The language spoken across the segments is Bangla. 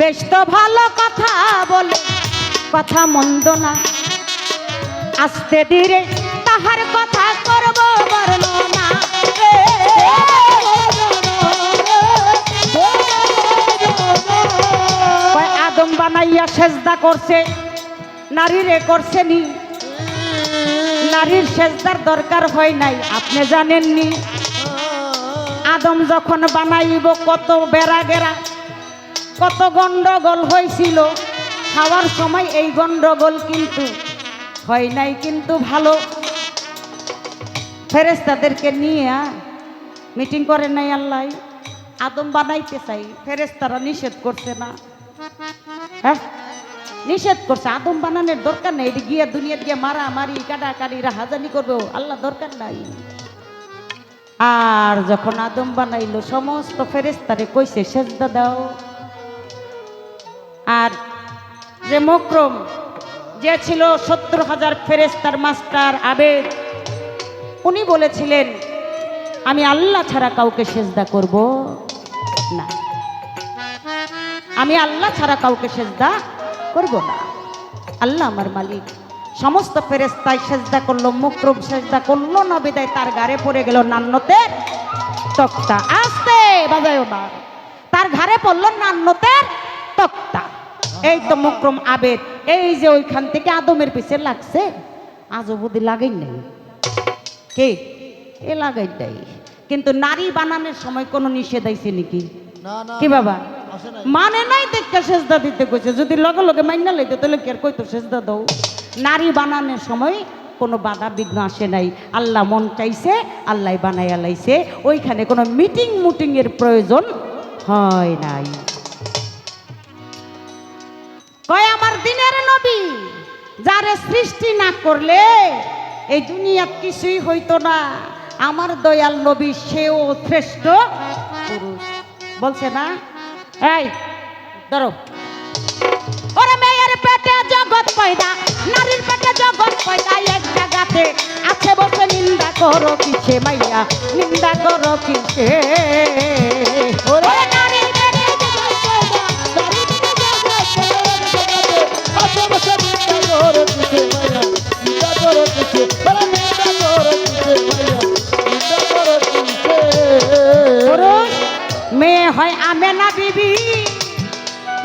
বেশ তো ভালো কথা বলে, কথা মন্দ না। আস্তে ধীরে তাহার কথা করব বর্ণনা। আদম বানাইয়া সেজদা করছে, নারীরে করছে নি। নারীর সেজদার দরকার হয় নাই, আপনি জানেননি। আদম যখন বানাইব কত বেড়া গেরা কত গন্ডগোল হয়েছিল? খাওয়ার সময় এই গন্ডগোল কিন্তু হয় নাই, কিন্তু ভালো। ফেরেস্তাদেরকে নিয়ে মিটিং করে নাই আল্লাহ। আদম বানাইতে চাই ফেরেস্তারা নিষেধ করছে না। হ্যাঁ? নিষেধ করছে, আদম বানানোর দরকার নেই। এটি গিয়ে দুনিয়া দিয়ে মারা মারি কাটাকাটি, রাহাজানি করবে। আল্লাহ দরকার নাই। আর যখন আদম বানাইলো, সমস্ত ফেরেস্তারে কইছে, সেজদা দাও। আর যে মক্রম যে ছিল সত্তর হাজার ফেরেস্তার মাস্টার আবেদ, উনি বলেছিলেন, আমি আল্লাহ ছাড়া কাউকে সেজদা করব না। আমি আল্লাহ ছাড়া কাউকে সেজদা করব না। আল্লাহ আমার মালিক। সমস্ত ফেরেস্তায় সেজদা করল মুকরুম সেজদা করল না বিদায় তার গাড়ে পড়ে গেল নান্নতের তক্তা আস্তে বাজায়ও না তার ঘাড়ে পড়ল নান্নতের তক্তা এই তো মুকরম আবেদ। এই যে ওইখান থেকে আদমের পিছে লাগছে আজও বুদ্ধি লাগাই নাই। কে? এ লাগাই দেয় কিন্তু নারী বানানোর সময় কোনো নিষেধ আইছে নাকি? কি বাবা? মানে নাই দেখতে সেজদা দিতে কইছে। যদি লগে লগে মাইনা লইতে তাহলে কি কইতো সেজদা দাও? নারী বানানোর সময় কোনো বাধা বিঘ্ন আসে নাই। আল্লাহ মন চাইছে আল্লাহ বানাইয়া লাইছে। ওইখানে কোনো মিটিং মুটিং এর প্রয়োজন হয় নাই। দিনের নবী, যারে সৃষ্টি না করলে এই দুনিয়াত কিছুই হইতো না। আমার দয়াল নবী সেও শ্রেষ্ঠ পুরুষ। বলছে না? এই, ধরো। ওরে মেয়ের পেটে জগৎ পয়দা, নারীর পেটে জগৎ পয়দা এক জায়গাতে আছে বসে। নিন্দা করো কিসে মাইয়া, নিন্দা করো কিসে? মেয়ে হয় আমেনা বিবি।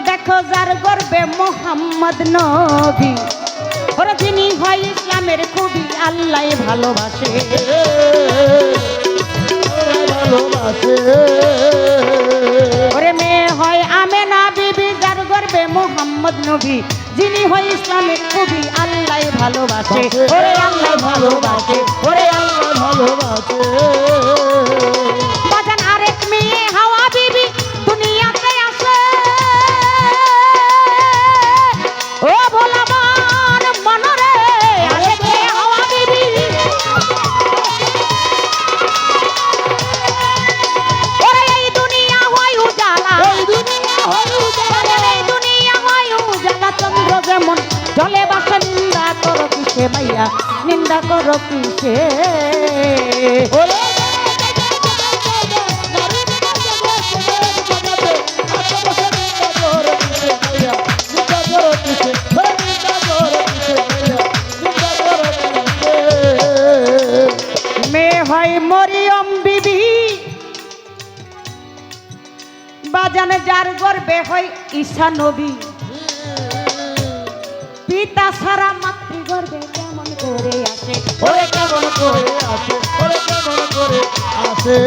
দেখো যার গর্বে মোহাম্মদ নবী। ওরা যিনি হয় ইসলামের খুবই আল্লাহ ভালোবাসে। ভালোবাসে ওরে মেয়ে হয় আমেনা বিবি, যার গর্বে মোহাম্মদ নবী। যিনি হয় ইসলামের খুবই আল্লাহ ভালোবাসে। ওরে আল্লাহ ভালোবাসে, ওরে আল্লাহ ভালোবাসে। মাইয়া নিন্দা করো কিসে? ওরে বাজানে যার গর্বে হয় ঈশা নবী। পিতা সারা মাতৃ গর্বে কেমন করে আসে। ওরে কেমন করে আসে ওরে কেমন করে আসে।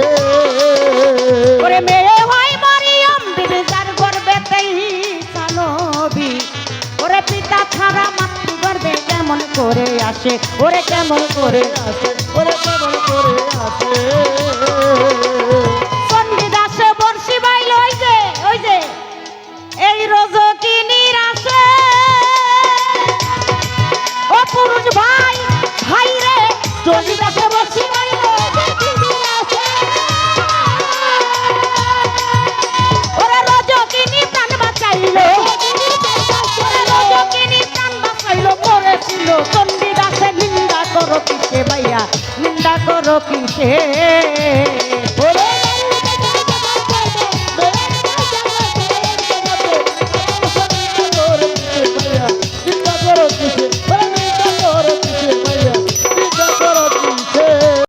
ওরে মেয়ে হয় মরিয়ম বিবি যার গর্বে তাই ঈশা ওরে পিতা ছাড়া মাতৃ গর্বে কেমন করে আসে ওরে কেমন করে আসে। ওরে কেমন করে আসে। কিসে